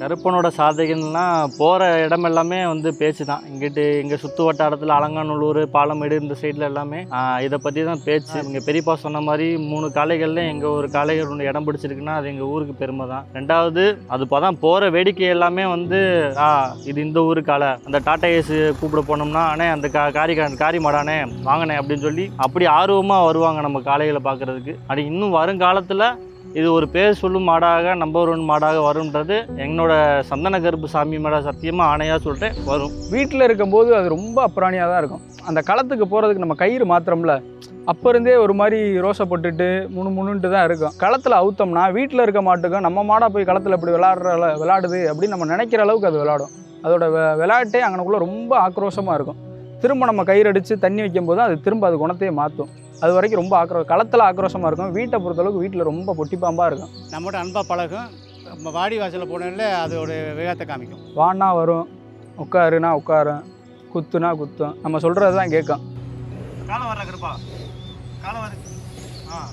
கருப்பனோட சாதனைகள்லாம் போகிற இடம் எல்லாமே வந்து பேச்சு தான் இங்கிட்டு எங்கள் சுற்று வட்டாரத்தில் அலங்காநல்லூர் பாலமேடு இந்த சைடில் எல்லாமே இதை பற்றி தான் பேச்சு. இங்கே பெரியப்பா சொன்ன மாதிரி மூணு காளைகளில் எங்கள் ஒரு காளைகள் ஒன்று இடம் பிடிச்சிருக்குன்னா அது எங்கள் ஊருக்கு பெருமை தான். ரெண்டாவது அது இப்போ தான் போகிற வேடிக்கை எல்லாமே வந்து ஆ இது இந்த ஊரு காளை. அந்த டாட்டா ஏசு கூப்பிட போனோம்னா அண்ணே அந்த கா காரி காரி மாடானே வாங்கினேன் அப்படின்னு சொல்லி அப்படி ஆர்வமாக வருவாங்க நம்ம காளைகளை பார்க்குறதுக்கு அப்படி இன்னும் வருங்காலத்தில் இது ஒரு பேர் சொல்லும் மாடாக நம்பர் ஒன் மாடாக வரும்ன்றது என்னோட சந்தன கருப்பு சாமி மேட சத்தியமாக ஆணையாக சொல்லிட்டேன் வரும். வீட்டில் இருக்கும்போது அது ரொம்ப அப்புறாணியாக தான் இருக்கும். அந்த களத்துக்கு போகிறதுக்கு நம்ம கயிறு மாத்திரம்ல அப்போ இருந்தே ஒரு மாதிரி ரோசப்பட்டுட்டு முணு முணுன்ட்டு தான் இருக்கும். களத்தில் அவுத்தோம்னா வீட்டில் இருக்க மாட்டுக்கும் நம்ம மாடாக போய் களத்தில் இப்படி விளாடுற விளாடுது அப்படின்னு நம்ம நினைக்கிற அளவுக்கு அது விளாடும். அதோட விளையாட்டே அங்கனக்குள்ளே ரொம்ப ஆக்ரோஷமாக இருக்கும். திரும்ப நம்ம கயிறு அடித்து தண்ணி வைக்கும்போது அது திரும்ப அது குணத்தையே மாற்றும் அது வரைக்கும் ரொம்ப ஆக்ரோ களத்தில் ஆக்ரோஷமாக இருக்கும். வீட்டை பொறுத்தளவுக்கு வீட்டில் ரொம்ப பொட்டிப்பாம்பாக இருக்கும். நம்மகிட்ட அன்பாக பழகும். நம்ம வாடி வாசலில் போனதில் அதோட வேகத்தை காமிக்கும். வான்னா வரும். உட்காருனா உட்காரும். குத்துனா குத்தும். நம்ம சொல்கிறது தான் கேட்கும். காலை வர கருப்பா. காலை வர. ஆ.